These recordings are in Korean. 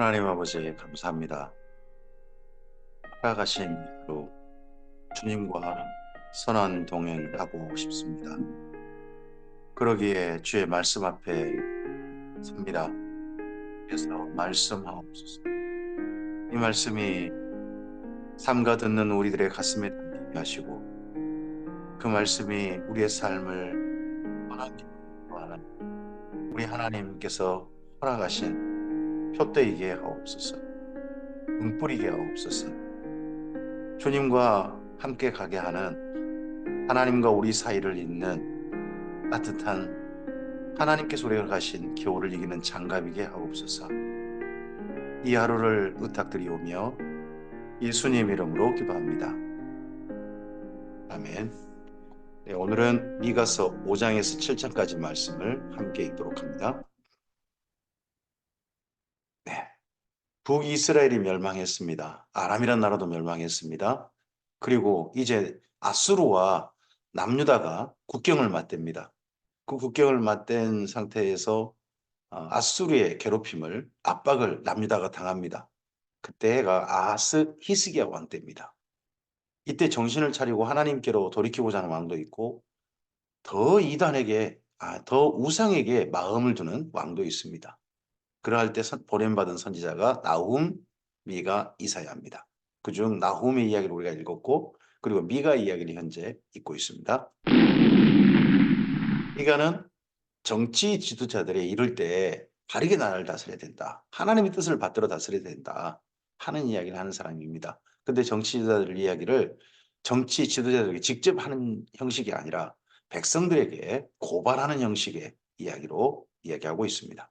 하나님 아버지 감사합니다. 살아가신 로 주님과 선한 동행하고 싶습니다. 그러기에 주의 말씀 앞에 섭니다. 그래서 말씀하옵소서. 이 말씀이 삼가 듣는 우리들의 가슴에 담기게 하시고 그 말씀이 우리의 삶을 하는 우리 하나님께서 허락하신 표대이게 하옵소서. 응뿌리게 하옵소서. 주님과 함께 가게 하는 하나님과 우리 사이를 잇는 따뜻한 하나님께서 우리가 가신 교우를 이기는 장갑이게 하옵소서. 이 하루를 의탁드리오며 예수님 이름으로 기도합니다. 아멘. 네, 오늘은 미가서 5장에서 7장까지 말씀을 함께 읽도록 합니다. 네. 북이스라엘이 멸망했습니다. 아람이란 나라도 멸망했습니다. 그리고 이제 아수르와 남유다가 국경을 맞댑니다. 그 국경을 맞댄 상태에서 어, 아수르의 괴롭힘을 압박을 남유다가 당합니다. 그때가 아스 히스기야 왕 때입니다. 이때 정신을 차리고 하나님께로 돌이키고자 하는 왕도 있고 더 이단에게 아, 더 우상에게 마음을 두는 왕도 있습니다. 그러할 때 보냄받은 선지자가 나훔, 미가, 이사야입니다. 그중 나훔의 이야기를 우리가 읽었고 그리고 미가 이야기를 현재 읽고 있습니다. 미가는 정치 지도자들이 이럴 때 바르게 나라를 다스려야 된다. 하나님의 뜻을 받들어 다스려야 된다. 하는 이야기를 하는 사람입니다. 근데 정치 지도자들 이야기를 정치 지도자들에게 직접 하는 형식이 아니라 백성들에게 고발하는 형식의 이야기로 이야기하고 있습니다.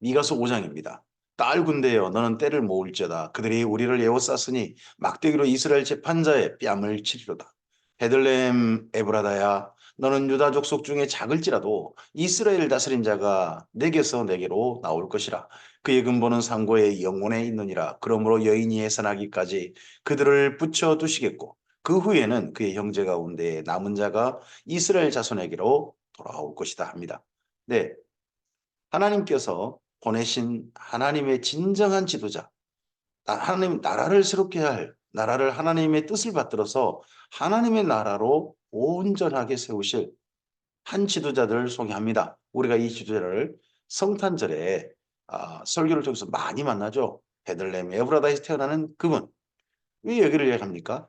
미가서 5장입니다. 딸 군대여 너는 때를 모을지어다 그들이 우리를 에워쌌으니 막대기로 이스라엘 재판자의 뺨을 치리로다. 베들레헴 에브라다야 너는 유다 족속 중에 작을지라도 이스라엘 다스린 자가 내게서 내게로 나올 것이라. 그의 근본은 상고의 영혼에 있느니라. 그러므로 여인이 해산하기까지 그들을 붙여 두시겠고 그 후에는 그의 형제 가운데 남은 자가 이스라엘 자손에게로 돌아올 것이다 합니다. 네. 하나님께서 보내신 하나님의 진정한 지도자, 하나님 나라를 새롭게 할 나라를 하나님의 뜻을 받들어서 하나님의 나라로 온전하게 세우실 한 지도자들을 소개합니다. 우리가 이 지도자를 성탄절에 아, 설교를 통해서 많이 만나죠. 베들레헴 에브라다에서 태어나는 그분. 왜 여기를 얘기합니까?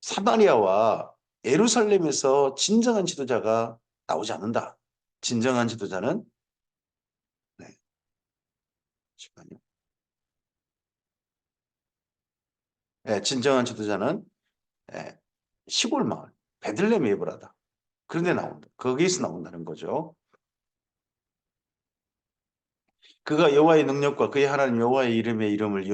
사마리아와 예루살렘에서 진정한 지도자가 나오지 않는다. 진정한 지도자는 네. 잠깐요. 네, 진정한 지도자는 네, 시골 마을 베들레헴 에브라다. 그런데 나온다. 거기에서 나온다는 거죠. 그가 여호와의 능력과 그의 하나님 여호와의 이름의 이름을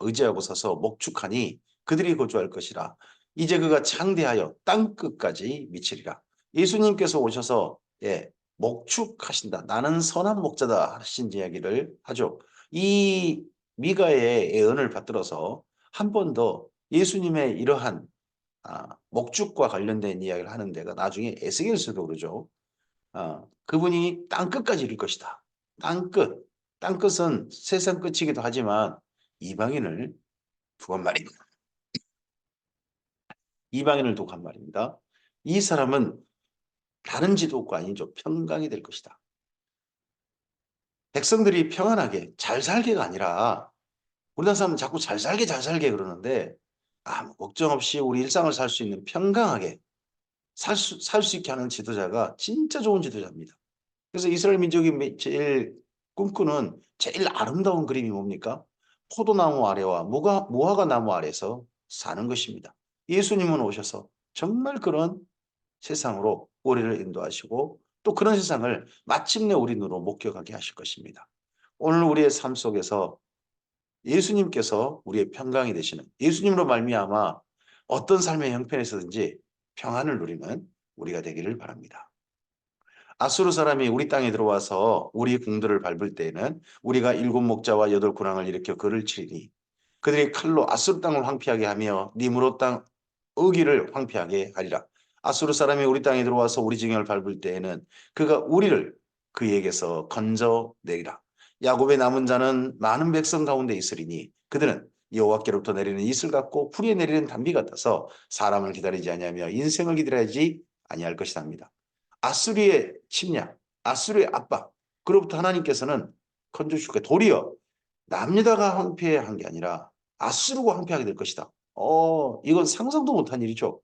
의지하고 서서 목축하니 그들이 거주할 것이라. 이제 그가 창대하여 땅 끝까지 미치리라. 예수님께서 오셔서 예, 목축하신다. 나는 선한 목자다 하신 이야기를 하죠. 이 미가의 예언을 받들어서 한 번 더 예수님의 이러한 아, 목축과 관련된 이야기를 하는 데가 나중에 에스겔서도 그러죠. 아, 그분이 땅 끝까지 이룰 것이다. 땅 끝. 땅 끝은 세상 끝이기도 하지만 이방인을 두한 말입니다. 이방인을 두고 한 말입니다. 이 사람은 다른 지도가 아니죠. 평강이 될 것이다. 백성들이 평안하게 잘 살게가 아니라 우리나라 사람은 자꾸 잘 살게 잘 살게 그러는데 아무 걱정 없이 우리 일상을 살 수 있는 평강하게 살 수 살 수 있게 하는 지도자가 진짜 좋은 지도자입니다. 그래서 이스라엘 민족이 제일 꿈꾸는 제일 아름다운 그림이 뭡니까? 포도나무 아래와 무화, 무화과 나무 아래서 사는 것입니다. 예수님은 오셔서 정말 그런 세상으로 우리를 인도하시고 또 그런 세상을 마침내 우리 눈으로 목격하게 하실 것입니다. 오늘 우리의 삶 속에서 예수님께서 우리의 평강이 되시는 예수님으로 말미암아 어떤 삶의 형편에서든지 평안을 누리는 우리가 되기를 바랍니다. 아수르 사람이 우리 땅에 들어와서 우리 궁들을 밟을 때에는 우리가 일곱 목자와 여덟 군왕을 일으켜 그를 치리니 그들이 칼로 아수르 땅을 황폐하게 하며 니무로 땅 의기를 황폐하게 하리라. 아수르 사람이 우리 땅에 들어와서 우리 증형을 밟을 때에는 그가 우리를 그에게서 건져내리라. 야곱의 남은 자는 많은 백성 가운데 있으리니 그들은 여호와께로부터 내리는 이슬 같고 풀이에 내리는 단비 같아서 사람을 기다리지 아니하며 인생을 기다리지 아니할 것이답니다. 아수리의 침략, 아수리의 압박, 그로부터 하나님께서는 건져주시고 도리어 남유다가 황폐한 게 아니라 아수르가 황폐하게 될 것이다. 어, 이건 상상도 못한 일이죠.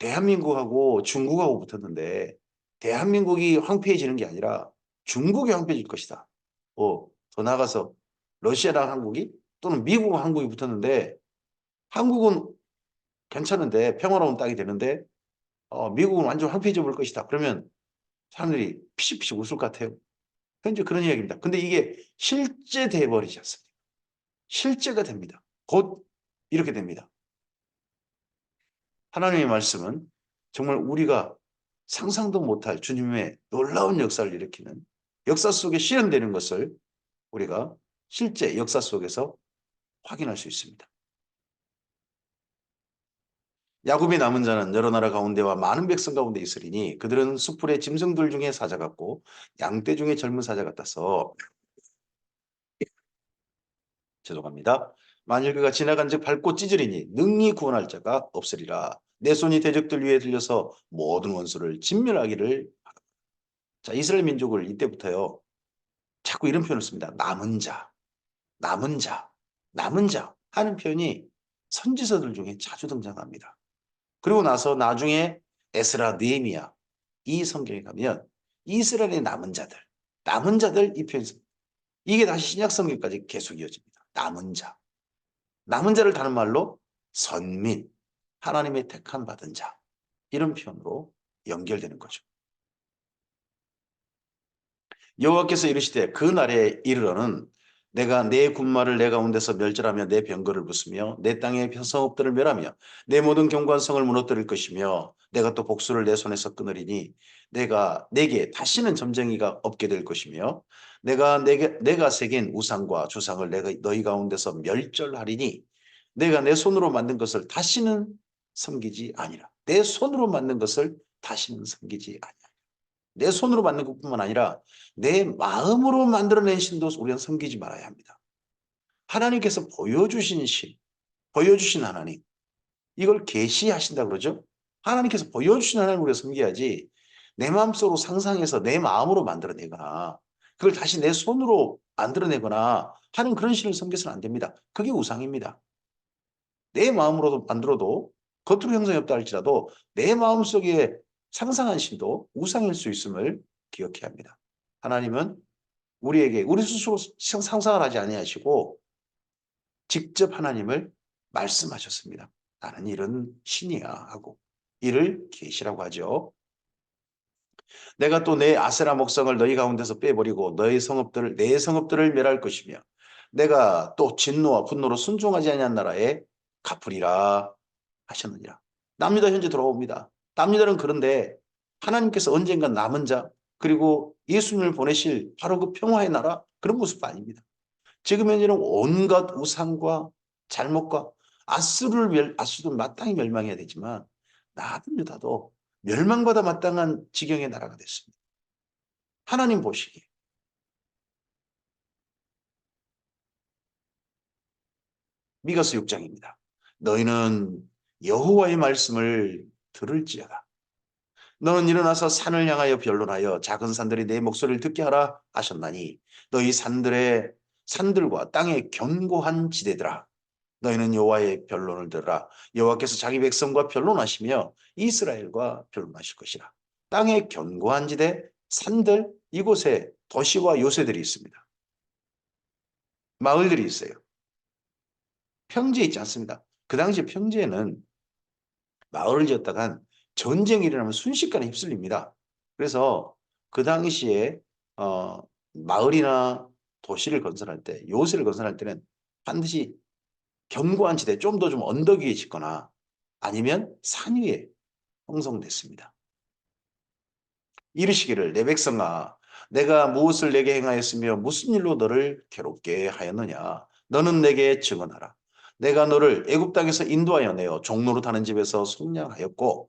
대한민국하고 중국하고 붙었는데 대한민국이 황폐해지는 게 아니라 중국이 황폐해질 것이다. 어, 더 나아가서 러시아랑 한국이 또는 미국과 한국이 붙었는데 한국은 괜찮은데 평화로운 땅이 되는데 어, 미국은 완전 황폐해져 볼 것이다. 그러면 사람들이 피식피식 웃을 것 같아요. 현재 그런 이야기입니다. 근데 이게 실제 돼버리지 않습니다. 실제가 됩니다. 곧 이렇게 됩니다. 하나님의 말씀은 정말 우리가 상상도 못할 주님의 놀라운 역사를 일으키는 역사 속에 실현되는 것을 우리가 실제 역사 속에서 확인할 수 있습니다. 야곱의 남은 자는 여러 나라 가운데와 많은 백성 가운데 있으리니 그들은 수풀의 짐승들 중에 사자 같고 양떼 중에 젊은 사자 같아서 죄송합니다. 만일 그가 지나간 즉 밟고 찢으리니 능히 구원할 자가 없으리라. 내 손이 대적들 위에 들려서 모든 원수를 진멸하기를. 자, 이스라엘 민족을 이때부터요. 자꾸 이런 표현을 씁니다. 남은 자, 남은 자, 남은 자 하는 표현이 선지서들 중에 자주 등장합니다. 그리고 나서 나중에 에스라 느헤미야 이 성경에 가면 이스라엘의 남은 자들, 남은 자들 이 표현 이게 다시 신약 성경까지 계속 이어집니다. 남은 자. 남은 자를 다른 말로 선민, 하나님의 택한 받은 자 이런 표현으로 연결되는 거죠. 여호와께서 이르시되 그 날에 이르러는 내가 내 군마를 내 가운데서 멸절하며 내 병거를 부수며 내 땅의 성읍들을 멸하며 내 모든 경관성을 무너뜨릴 것이며 내가 또 복수를 내 손에서 끊으리니 내가 내게 다시는 점쟁이가 없게 될 것이며 내가 내게 내가 새긴 우상과 주상을 내가 너희 가운데서 멸절하리니 내가 내 손으로 만든 것을 다시는 섬기지 아니라 내 손으로 만든 것을 다시는 섬기지 아니라 내 손으로 만든 것뿐만 아니라 내 마음으로 만들어낸 신도 우리가 섬기지 말아야 합니다. 하나님께서 보여주신 신, 보여주신 하나님 이걸 계시하신다 그러죠. 하나님께서 보여주신 하나님 우리가 섬겨야지 내 마음속으로 상상해서 내 마음으로 만들어내거나 그걸 다시 내 손으로 만들어내거나 하는 그런 신을 섬겨서는 안 됩니다. 그게 우상입니다. 내 마음으로도 만들어도 겉으로 형성이 없다 할지라도 내 마음속에 상상한 신도 우상일 수 있음을 기억해야 합니다. 하나님은 우리에게 우리 스스로 상상을 하지 아니하시고 직접 하나님을 말씀하셨습니다. 나는 이런 신이야 하고 이를 계시라고 하죠. 내가 또 내 아세라 목성을 너희 가운데서 빼버리고 너희 성읍들을 내 성읍들을 멸할 것이며 내가 또 진노와 분노로 순종하지 아니한 나라에 갚으리라 하셨느니라. 남유다 현재 돌아옵니다. 남유다는 그런데 하나님께서 언젠가 남은 자 그리고 예수님을 보내실 바로 그 평화의 나라 그런 모습 아닙니다. 지금 현재는 온갖 우상과 잘못과 아수를 멸, 아수도 마땅히 멸망해야 되지만 남유다도 멸망받아 마땅한 지경의 나라가 됐습니다. 하나님 보시기에 미가서 6장입니다. 너희는 여호와의 말씀을 들을지어다. 너는 일어나서 산을 향하여 변론하여 작은 산들이 내 목소리를 듣게 하라 하셨나니 너희 산들의 산들과 땅의 견고한 지대들아 너희는 여호와의 변론을 들으라 여호와께서 자기 백성과 변론하시며 이스라엘과 변론하실 것이라 땅의 견고한 지대 산들 이곳에 도시와 요새들이 있습니다. 마을들이 있어요. 평지에 있지 않습니다. 그 당시 평지에는 마을을 지었다간 전쟁이 일어나면 순식간에 휩쓸립니다. 그래서 그 당시에 어, 마을이나 도시를 건설할 때, 요새를 건설할 때는 반드시 견고한 지대, 좀 더 좀 언덕 위에 짓거나 아니면 산 위에 형성됐습니다. 이르시기를 내 백성아 내가 무엇을 내게 행하였으며 무슨 일로 너를 괴롭게 하였느냐 너는 내게 증언하라 내가 너를 애굽 땅에서 인도하여 내어 종로로 타는 집에서 속량하였고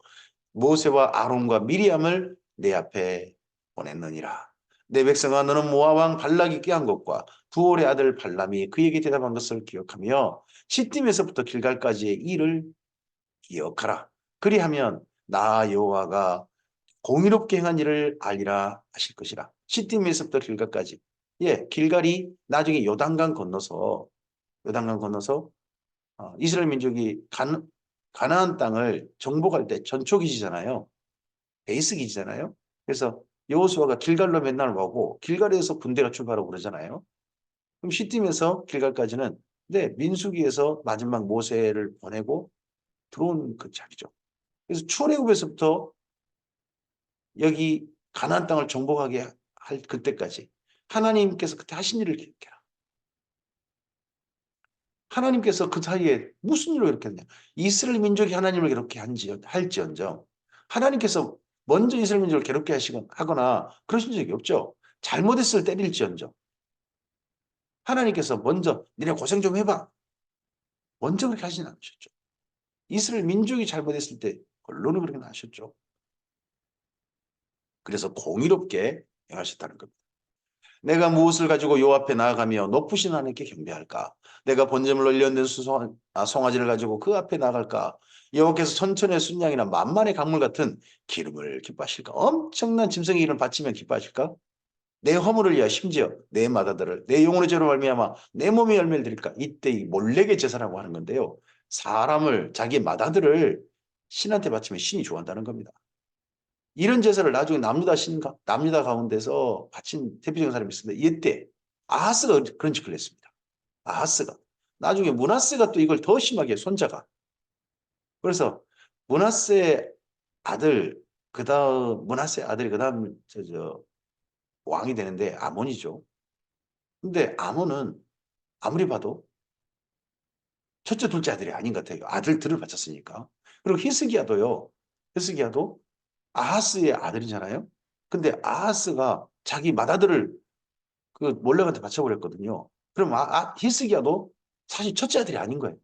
모세와 아론과 미리암을 내 앞에 보냈느니라. 내 백성아 너는 모압 왕 발락이 꾀한 것과 부올의 아들 발람이 그에게 대답한 것을 기억하며 시딤에서부터 길갈까지의 일을 기억하라. 그리하면 나 여호와가 공의롭게 행한 일을 알리라 하실 것이라. 시딤에서부터 길갈까지. 예, 길갈이 나중에 요단강 건너서 요단강 건너서 어, 이스라엘 민족이 간, 가나안 땅을 정복할 때 전초 기지잖아요. 베이스 기지잖아요. 그래서 여호수아가 길갈로 맨날 오고 길갈에서 군대가 출발하고 그러잖아요. 그럼 시딤에서 길갈까지는 네, 민수기에서 마지막 모세를 보내고 들어온 그 자리죠. 그래서 출애굽에서부터 여기 가나안 땅을 정복하게 할 그때까지 하나님께서 그때 하신 일을 기억해라. 하나님께서 그 사이에 무슨 일로 이렇게 했냐. 이스라엘 민족이 하나님을 이렇게 한지, 할지언정 하나님께서 먼저 이스라엘 민족을 괴롭게 하시거나 그러신 적이 없죠. 잘못했을 때릴지언정 하나님께서 먼저 니네 고생 좀 해봐. 먼저 그렇게 하진 않으셨죠. 이스라엘 민족이 잘못했을 때 언론은 그렇게 하셨죠. 그래서 공의롭게 행하셨다는 겁니다. 내가 무엇을 가지고 요 앞에 나아가며 높으신 하나님께 경배할까? 내가 본점을 올려낸 수송 아, 송아지를 가지고 그 앞에 나갈까? 여호와께서 천천의 순양이나 만만의 강물 같은 기름을 기뻐하실까? 엄청난 짐승의 이름을 바치면 기뻐하실까? 내 허물을 위하여 심지어 내 마다들을 내 영혼의 죄로 말미암아 내 몸의 열매를 드릴까? 이때 이 몰래의 제사라고 하는 건데요. 사람을 자기 마다들을 신한테 바치면 신이 좋아한다는 겁니다. 이런 제사를 나중에 남유다 신가 남유다 가운데서 바친 대표적인 사람이 있습니다. 이때 아하스가 그런 짓을 했습니다. 아하스가 나중에 문하세가 또 이걸 더 심하게 손자가 그래서 문하세 아들 그 다음 문하세 아들이 그 다음 저, 저 왕이 되는데 아몬이죠. 근데 아몬은 아무리 봐도 첫째 둘째 아들이 아닌 것 같아요. 아들들을 바쳤으니까. 그리고 히스기야도요. 히스기야도 아하스의 아들이잖아요. 근데 아하스가 자기 맏아들을 그 몰렉한테 바쳐버렸거든요. 그럼 아, 아, 히스기야도 사실 첫째 아들이 아닌 거예요.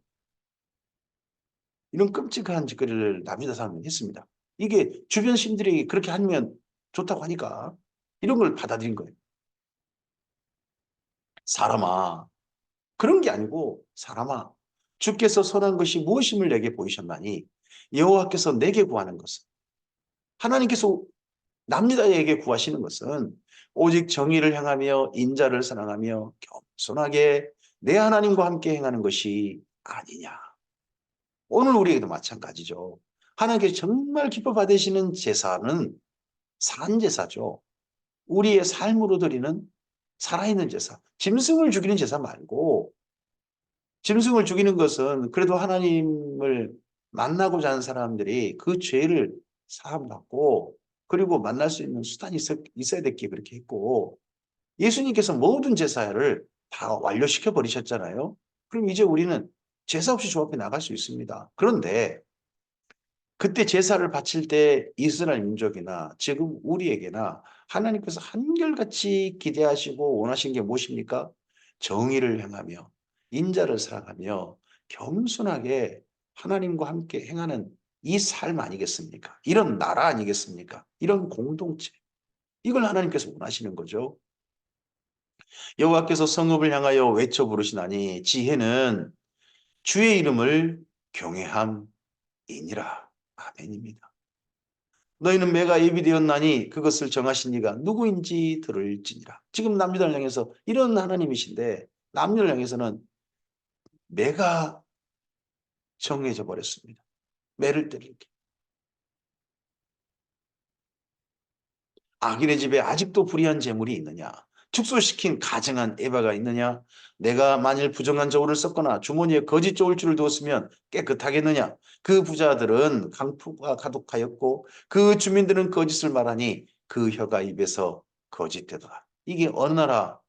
이런 끔찍한 짓거리를 남유다 사람은 했습니다. 이게 주변 신들이 그렇게 하면 좋다고 하니까 이런 걸 받아들인 거예요. 사람아 그런 게 아니고 사람아 주께서 선한 것이 무엇임을 내게 보이셨나니 여호와께서 내게 구하는 것은 하나님께서 남유다에게 구하시는 것은 오직 정의를 향하며 인자를 사랑하며 겸손하게 내 하나님과 함께 행하는 것이 아니냐. 오늘 우리에게도 마찬가지죠. 하나님께서 정말 기뻐 받으시는 제사는 산제사죠. 우리의 삶으로 드리는 살아있는 제사. 짐승을 죽이는 제사 말고 짐승을 죽이는 것은 그래도 하나님을 만나고자 하는 사람들이 그 죄를 사함받고 그리고 만날 수 있는 수단이 있어야 됐기에 그렇게 했고 예수님께서 모든 제사를 다 완료시켜 버리셨잖아요. 그럼 이제 우리는 제사 없이 주 앞에 나갈 수 있습니다. 그런데 그때 제사를 바칠 때 이스라엘 민족이나 지금 우리에게나 하나님께서 한결같이 기대하시고 원하신 게 무엇입니까? 정의를 행하며 인자를 사랑하며 겸손하게 하나님과 함께 행하는 이 삶 아니겠습니까? 이런 나라 아니겠습니까? 이런 공동체. 이걸 하나님께서 원하시는 거죠. 여호와께서 성읍을 향하여 외쳐 부르시나니 지혜는 주의 이름을 경외함이니라. 아멘입니다. 너희는 매가 예비되었나니 그것을 정하신 이가 누구인지 들을지니라. 지금 남유다를 향해서 이런 하나님이신데 남유를 향해서는 매가 정해져 버렸습니다. 매를 때리게. 악인의 집에 아직도 불의한 재물이 있느냐? 축소시킨 가증한 에바가 있느냐? 내가 만일 부정한 저울을 썼거나 주머니에 거짓 저울줄을 두었으면 깨끗하겠느냐? 그 부자들은 강포가 가득하였고 그 주민들은 거짓을 말하니 그 혀가 입에서 거짓되더라. 이게 어느 나라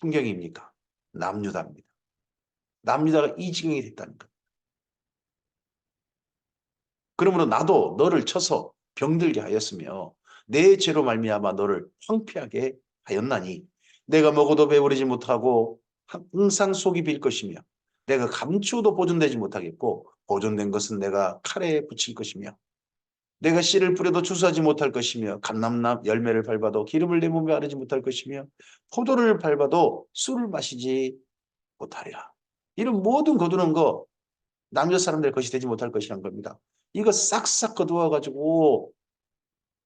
풍경입니까? 남유다입니다. 남유다가 이 지경이 됐다는 것. 그러므로 나도 너를 쳐서 병들게 하였으며 내 죄로 말미암아 너를 황폐하게 하였나니 내가 먹어도 배부르지 못하고 항상 속이 빌 것이며 내가 감추어도 보존되지 못하겠고 보존된 것은 내가 칼에 붙일 것이며 내가 씨를 뿌려도 추수하지 못할 것이며 감람나 열매를 밟아도 기름을 내 몸에 바르지 못할 것이며 포도를 밟아도 술을 마시지 못하리라. 이런 모든 거두는 거 남녀 사람들의 것이 되지 못할 것이란 겁니다. 이거 싹싹 거두어 가지고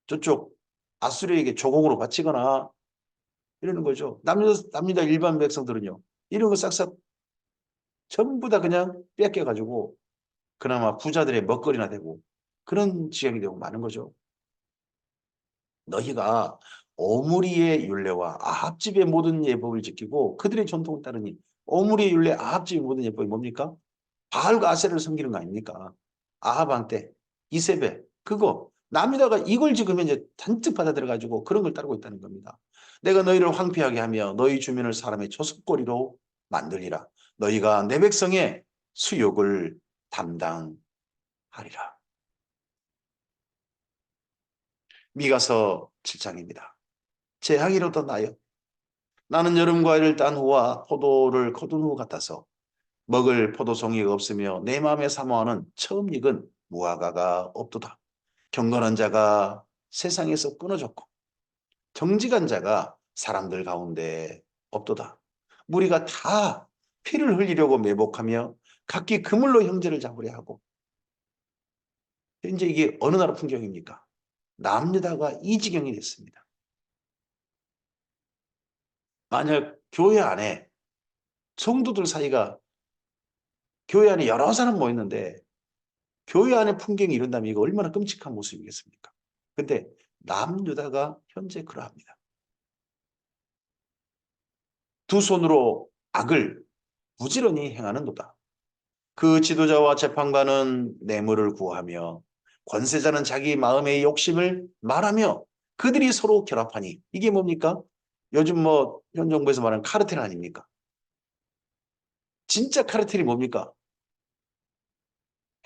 저쪽 아수르에게 조공으로 바치거나 이러는 거죠. 남녀 남녀 일반 백성들은요. 이런 거 싹싹 전부 다 그냥 뺏겨 가지고 그나마 부자들의 먹거리나 되고 그런 지경이 되고 많은 거죠. 너희가 오므리의 율례와 아합집의 모든 예법을 지키고 그들의 전통을 따르니 오므리의 율례 아합집의 모든 예법이 뭡니까? 바알과 아세를 섬기는 거 아닙니까? 아합왕 때 이세벨 그거 남유다가 이걸 지금 이제 잔뜩 받아들여 가지고 그런 걸 따르고 있다는 겁니다. 내가 너희를 황폐하게 하며 너희 주민을 사람의 조석거리로 만들리라. 너희가 내 백성의 수욕을 담당하리라. 미가서 7장입니다. 재앙이로도 나여 나는 여름 과일을 딴 후와 포도를 거둔 후 같아서 먹을 포도송이가 없으며 내 마음에 사모하는 처음 익은 무화과가 없도다. 경건한 자가 세상에서 끊어졌고 정직한 자가 사람들 가운데 없도다. 우리가 다 피를 흘리려고 매복하며 각기 그물로 형제를 잡으려 하고 현재 이게 어느 나라 풍경입니까? 남유다가 이 지경이 됐습니다. 만약 교회 안에 성도들 사이가 교회 안에 여러 사람 모였는데 교회 안에 풍경이 이런다면 이거 얼마나 끔찍한 모습이겠습니까? 근데 남유다가 현재 그러합니다. 두 손으로 악을 부지런히 행하는 도다. 그 지도자와 재판관은 뇌물을 구하며 권세자는 자기 마음의 욕심을 말하며 그들이 서로 결합하니 이게 뭡니까? 요즘 뭐 현 정부에서 말하는 카르텔 아닙니까? 진짜 카르텔이 뭡니까?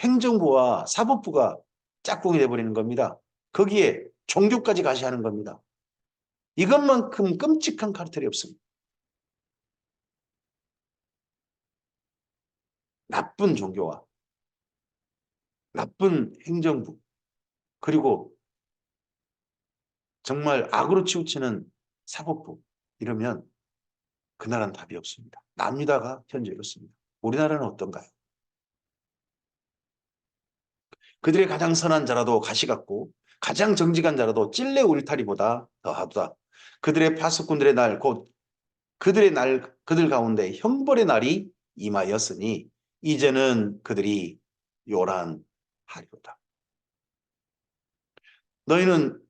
행정부와 사법부가 짝꿍이 돼버리는 겁니다. 거기에 종교까지 가시하는 겁니다. 이것만큼 끔찍한 카르텔이 없습니다. 나쁜 종교와 나쁜 행정부 그리고 정말 악으로 치우치는 사법부 이러면 그 나라는 답이 없습니다. 남유다가 현재 이렇습니다. 우리나라는 어떤가요? 그들의 가장 선한 자라도 가시 같고 가장 정직한 자라도 찔레 울타리보다 더하다. 그들의 파수꾼들의 날 곧 그들의 날 그들 가운데 형벌의 날이 임하였으니 이제는 그들이 요란하리로다. 너희는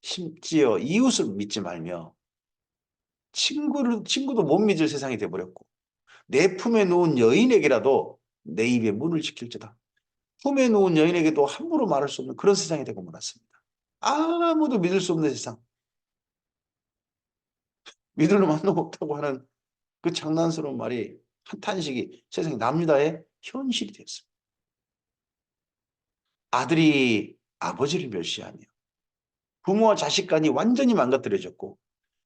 심지어 이웃을 믿지 말며 친구를 친구도 못 믿을 세상이 되어버렸고 내 품에 놓은 여인에게라도 내 입에 문을 지킬지다. 품에 놓은 여인에게도 함부로 말할 수 없는 그런 세상이 되고 말았습니다. 아무도 믿을 수 없는 세상. 믿을 만도 못하고 하는 그 장난스러운 말이 한 탄식이 세상에 남유다의 현실이 됐습니다. 아들이 아버지를 멸시하며 부모와 자식 간이 완전히 망가뜨려졌고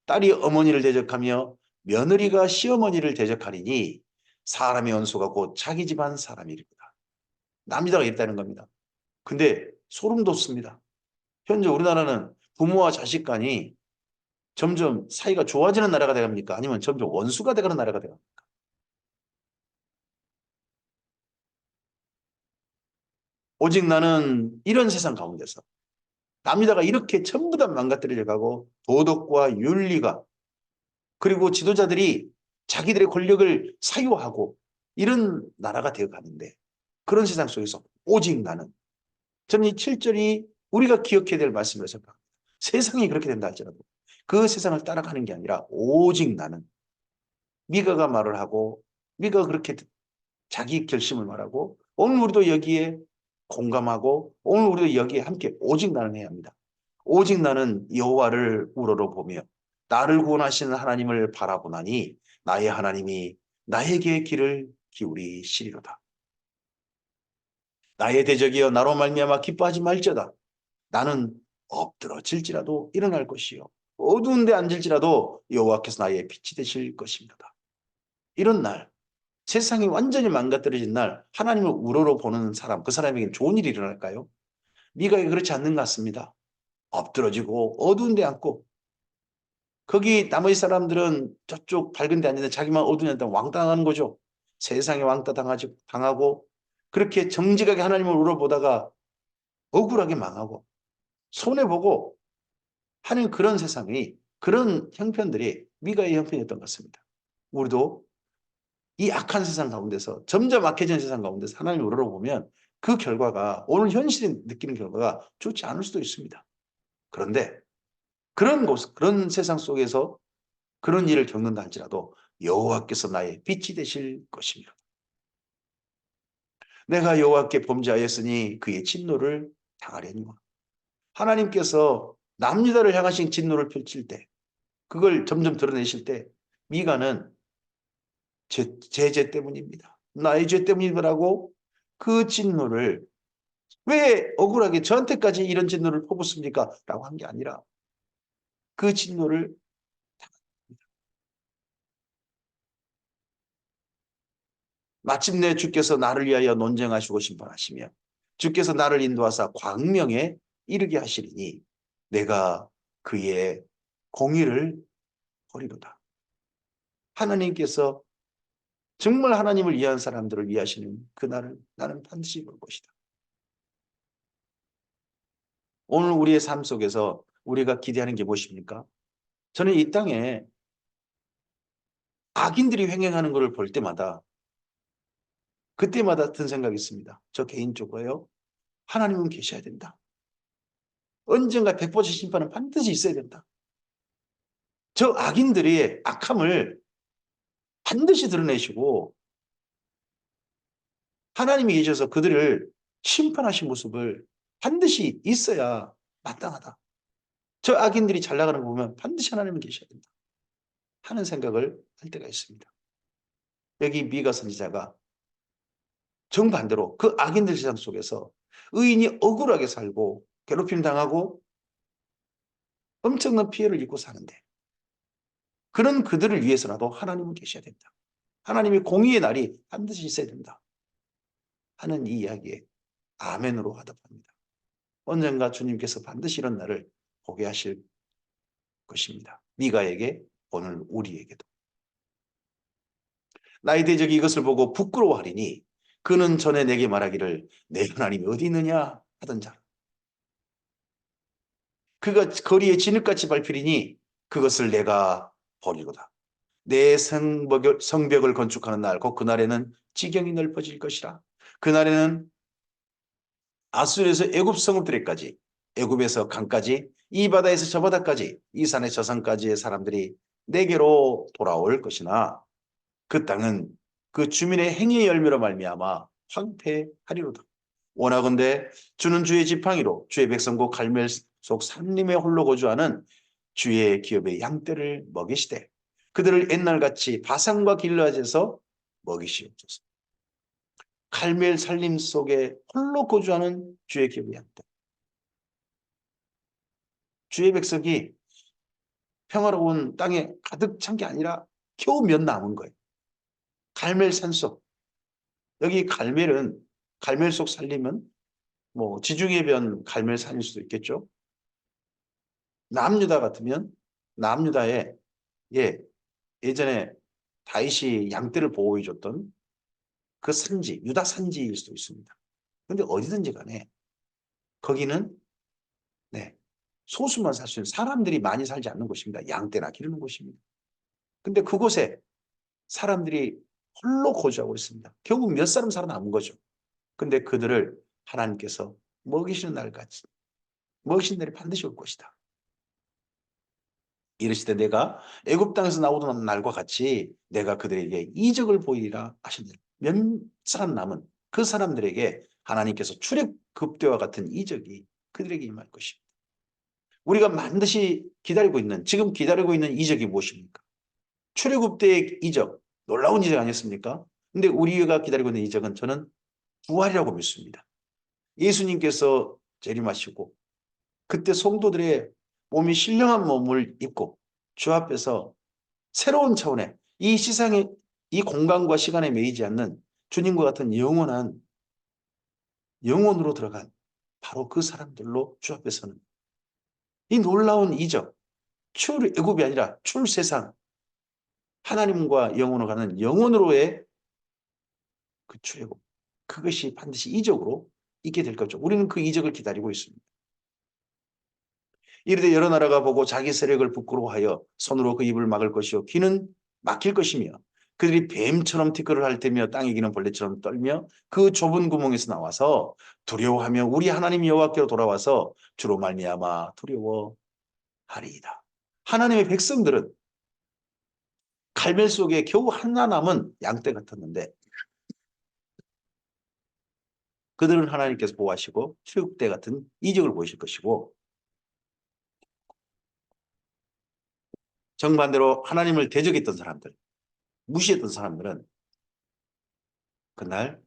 딸이 어머니를 대적하며 며느리가 시어머니를 대적하리니 사람의 원수가 곧 자기 집안 사람이리로다. 남유다가 이랬다는 겁니다. 근데 소름 돋습니다. 현재 우리나라는 부모와 자식 간이 점점 사이가 좋아지는 나라가 되갑니까? 아니면 점점 원수가 되가는 나라가 되갑니까? 오직 나는 이런 세상 가운데서 남유다가 이렇게 전부 다 망가뜨려 가고 도덕과 윤리가 그리고 지도자들이 자기들의 권력을 사유하고 이런 나라가 되어 가는데 그런 세상 속에서 오직 나는 저는 이 7절이 우리가 기억해야 될 말씀을 생각합니다. 세상이 그렇게 된다 할지라도 그 세상을 따라가는 게 아니라 오직 나는 미가가 말을 하고 미가가 그렇게 자기 결심을 말하고 오늘 우리도 여기에 공감하고 오늘 우리도 여기에 함께 오직 나는 해야 합니다. 오직 나는 여호와를 우러러 보며 나를 구원하시는 하나님을 바라보나니 나의 하나님이 나에게 길을 기울이시리로다. 나의 대적이여 나로 말미암아 기뻐하지 말지어다. 나는 엎드러질지라도 일어날 것이요 어두운 데 앉을지라도 여호와께서 나의 빛이 되실 것입니다. 이런 날 세상이 완전히 망가뜨려진 날 하나님을 우러러 보는 사람 그 사람에게 좋은 일이 일어날까요? 미가가 그렇지 않는 것 같습니다. 엎드러지고 어두운 데 앉고 거기 나머지 사람들은 저쪽 밝은 데 앉는데 자기만 어두운 데 앉다 왕따 당하는 거죠. 세상에 왕따 당하지, 당하고 그렇게 정직하게 하나님을 울어보다가 억울하게 망하고 손해보고 하는 그런 세상이 그런 형편들이 미가의 형편이었던 것 같습니다. 우리도 이 악한 세상 가운데서 점점 악해진 세상 가운데서 하나님을 울어보면 그 결과가 오늘 현실이 느끼는 결과가 좋지 않을 수도 있습니다. 그런데 그런 곳, 그런 세상 속에서 그런 일을 겪는다 할지라도 여호와께서 나의 빛이 되실 것입니다. 내가 여호와께 범죄하였으니 그의 진노를 당하려니와 하나님께서 남유다를 향하신 진노를 펼칠 때 그걸 점점 드러내실 때 미가는 제, 제 죄 때문입니다. 나의 죄 때문이더라고 그 진노를 왜 억울하게 저한테까지 이런 진노를 퍼붓습니까? 라고 한 게 아니라 그 진노를 마침내 주께서 나를 위하여 논쟁하시고 심판하시며 주께서 나를 인도하사 광명에 이르게 하시리니 내가 그의 공의를 버리로다. 하나님께서 정말 하나님을 위한 사람들을 위하시는 그날을 나는 반드시 볼 것이다. 오늘 우리의 삶 속에서 우리가 기대하는 게 무엇입니까? 저는 이 땅에 악인들이 횡행하는 것을 볼 때마다 그때마다 든 생각이 있습니다. 저 개인적으로요. 하나님은 계셔야 된다. 언젠가 백보자 심판은 반드시 있어야 된다. 저 악인들의 악함을 반드시 드러내시고 하나님이 계셔서 그들을 심판하신 모습을 반드시 있어야 마땅하다. 저 악인들이 잘 나가는 거 보면 반드시 하나님은 계셔야 된다. 하는 생각을 할 때가 있습니다. 여기 미가 선지자가 정반대로 그 악인들 세상 속에서 의인이 억울하게 살고 괴롭힘 당하고 엄청난 피해를 입고 사는데 그런 그들을 위해서라도 하나님은 계셔야 된다. 하나님의 공의의 날이 반드시 있어야 된다. 하는 이 이야기에 아멘으로 화답합니다. 언젠가 주님께서 반드시 이런 날을 보게 하실 것입니다. 미가에게 오늘 우리에게도. 나의 대적이 이것을 보고 부끄러워하리니 그는 전에 내게 말하기를 내 하나님이 어디 있느냐 하던 자. 그가 거리에 진흙같이 밟히리니 그것을 내가 버리로다. 내 성벽을, 성벽을 건축하는 날, 곧 그날에는 지경이 넓어질 것이라. 그날에는 아수르에서 애굽 성읍들에까지, 애굽에서 강까지, 이 바다에서 저 바다까지, 이 산의 저 산까지의 사람들이 내게로 돌아올 것이나 그 땅은 그 주민의 행위의 열매로 말미암아 황폐하리로다. 원하건대 주는 주의 지팡이로 주의 백성국 갈멜 속 산림에 홀로 거주하는 주의 기업의 양떼를 먹이시되 그들을 옛날같이 바산과 길라에서 먹이시옵소서. 칼멜 살림 속에 홀로 거주하는 주의 기업의 양떼. 주의 백성이 평화로운 땅에 가득 찬 게 아니라 겨우 몇 남은 거예요. 갈멜 산 속. 여기 갈멜은 갈멜 속 살림은 뭐 지중해 변 갈멜 산일 수도 있겠죠. 남유다 같으면 남유다에 예 예전에 다윗이 양떼를 보호해 줬던 그 산지 유다 산지일 수도 있습니다. 근데 어디든지 간에 거기는 네 소수만 살 수 있는 사람들이 많이 살지 않는 곳입니다. 양떼나 기르는 곳입니다. 근데 그곳에 사람들이 홀로 거주하고 있습니다. 결국 몇 사람 살아남은 거죠. 근데 그들을 하나님께서 먹이시는 날까지 먹이신 날이 반드시 올 것이다. 이르시되 내가 애굽 땅에서 나오던 날과 같이 내가 그들에게 이적을 보이리라 하셨느니라. 몇 사람 남은 그 사람들에게 하나님께서 출애굽 때와 같은 이적이 그들에게 임할 것입니다. 우리가 반드시 기다리고 있는 지금 기다리고 있는 이적이 무엇입니까? 출애굽 때의 이적 놀라운 이적 아니었습니까? 근데 우리가 기다리고 있는 이적은 저는 부활이라고 믿습니다. 예수님께서 재림하시고 그때 성도들의 몸이 신령한 몸을 입고 주 앞에서 새로운 차원의 이 세상의 이 공간과 시간에 매이지 않는 주님과 같은 영원한 영혼으로 들어간 바로 그 사람들로 주 앞에서는 이 놀라운 이적, 출애굽이 아니라 출세상, 하나님과 영혼으로 가는 영혼으로의 그 출애굽, 그것이 반드시 이적으로 있게 될 거죠. 우리는 그 이적을 기다리고 있습니다. 이르되 여러 나라가 보고 자기 세력을 부끄러워하여 손으로 그 입을 막을 것이요 귀는 막힐 것이며 그들이 뱀처럼 티끌을 핥으며 땅에 기는 벌레처럼 떨며 그 좁은 구멍에서 나와서 두려워하며 우리 하나님 여호와께로 돌아와서 주로 말미암아 두려워하리이다. 하나님의 백성들은 갈멜 속에 겨우 하나 남은 양떼 같았는데 그들은 하나님께서 보호하시고 출국대 같은 이적을 보이실 것이고 정반대로 하나님을 대적했던 사람들, 무시했던 사람들은 그날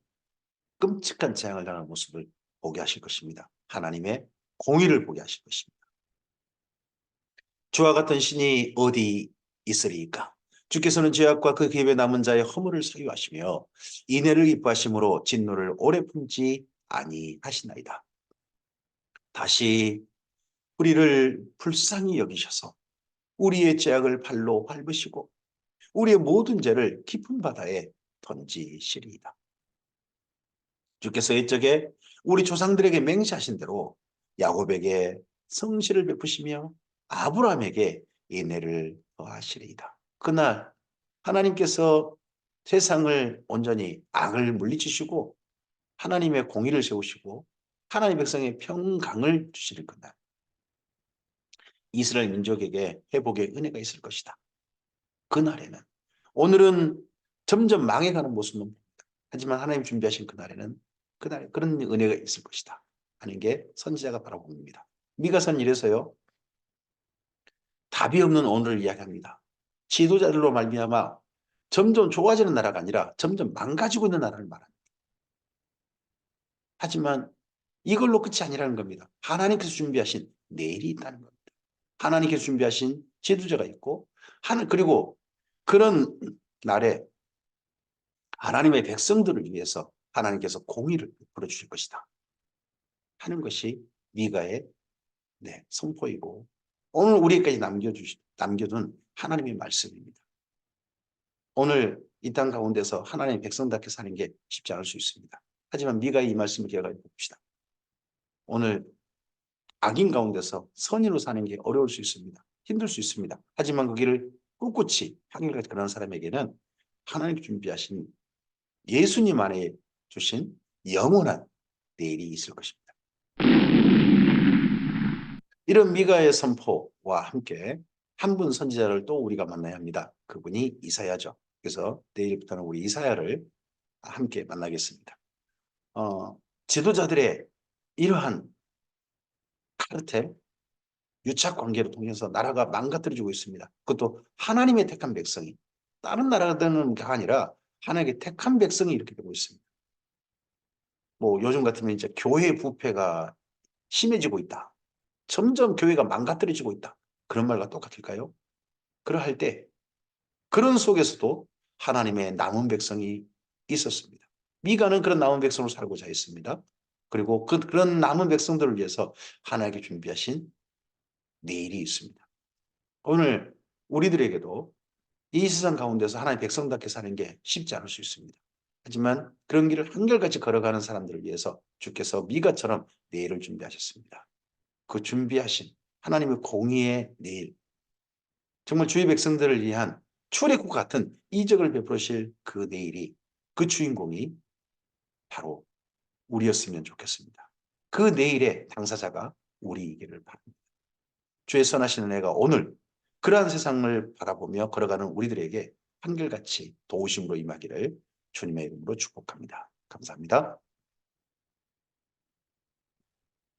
끔찍한 재앙을 당하는 모습을 보게 하실 것입니다. 하나님의 공의를 보게 하실 것입니다. 주와 같은 신이 어디 있으리까? 주께서는 죄악과 그 기업에 남은 자의 허물을 사유하시며 인애를 기뻐하심으로 진노를 오래 품지 아니하시나이다. 다시 우리를 불쌍히 여기셔서 우리의 죄악을 발로 밟으시고 우리의 모든 죄를 깊은 바다에 던지시리이다. 주께서 옛적에 우리 조상들에게 맹세하신 대로 야곱에게 성실을 베푸시며 아브라함에게 인애를 더하시리이다. 그날 하나님께서 세상을 온전히 악을 물리치시고 하나님의 공의를 세우시고 하나님 백성의 평강을 주시는 그날 이스라엘 민족에게 회복의 은혜가 있을 것이다. 그날에는 오늘은 점점 망해가는 모습은 봅니다. 하지만 하나님 준비하신 그날에는 그날 그런 은혜가 있을 것이다. 하는 게 선지자가 바라봅니다. 미가선 이래서요. 답이 없는 오늘을 이야기합니다. 지도자들로 말미암아 점점 좋아지는 나라가 아니라 점점 망가지고 있는 나라를 말합니다. 하지만 이걸로 끝이 아니라는 겁니다. 하나님께서 준비하신 내일이 있다는 겁니다. 하나님께서 준비하신 지도자가 있고 그리고 그런 날에 하나님의 백성들을 위해서 하나님께서 공의를 베풀어 주실 것이다. 하는 것이 미가의 네, 선포이고 오늘 우리에까지 남겨주시, 남겨둔 하나님의 말씀입니다. 오늘 이 땅 가운데서 하나님의 백성답게 사는 게 쉽지 않을 수 있습니다. 하지만 미가의 이 말씀을 기억해 봅시다. 오늘 악인 가운데서 선인으로 사는 게 어려울 수 있습니다. 힘들 수 있습니다. 하지만 그 길을 꿋꿋이 한결같이 그런 사람에게는 하나님 준비하신 예수님 안에 주신 영원한 내일이 있을 것입니다. 이런 미가의 선포와 함께 한 분 선지자를 또 우리가 만나야 합니다. 그분이 이사야죠. 그래서 내일부터는 우리 이사야를 함께 만나겠습니다. 어, 지도자들의 이러한 카르텔, 유착 관계를 통해서 나라가 망가뜨려지고 있습니다. 그것도 하나님의 택한 백성이 다른 나라들은 아니라 하나님의 택한 백성이 이렇게 되고 있습니다. 뭐 요즘 같으면 이제 교회 부패가 심해지고 있다. 점점 교회가 망가뜨려지고 있다. 그런 말과 똑같을까요? 그러할 때 그런 속에서도 하나님의 남은 백성이 있었습니다. 미가는 그런 남은 백성으로 살고자 했습니다. 그리고 그, 그런 남은 백성들을 위해서 하나님께 준비하신 내일이 있습니다. 오늘 우리들에게도 이 세상 가운데서 하나님의 백성답게 사는 게 쉽지 않을 수 있습니다. 하지만 그런 길을 한결같이 걸어가는 사람들을 위해서 주께서 미가처럼 내일을 준비하셨습니다. 그 준비하신 하나님의 공의의 내일, 정말 주의 백성들을 위한 출애굽 같은 이적을 베푸실 그 내일이 그 주인공이 바로 우리였으면 좋겠습니다. 그 내일의 당사자가 우리이기를 바랍니다. 주의 선하시는 애가 오늘 그러한 세상을 바라보며 걸어가는 우리들에게 한결같이 도우심으로 임하기를 주님의 이름으로 축복합니다. 감사합니다.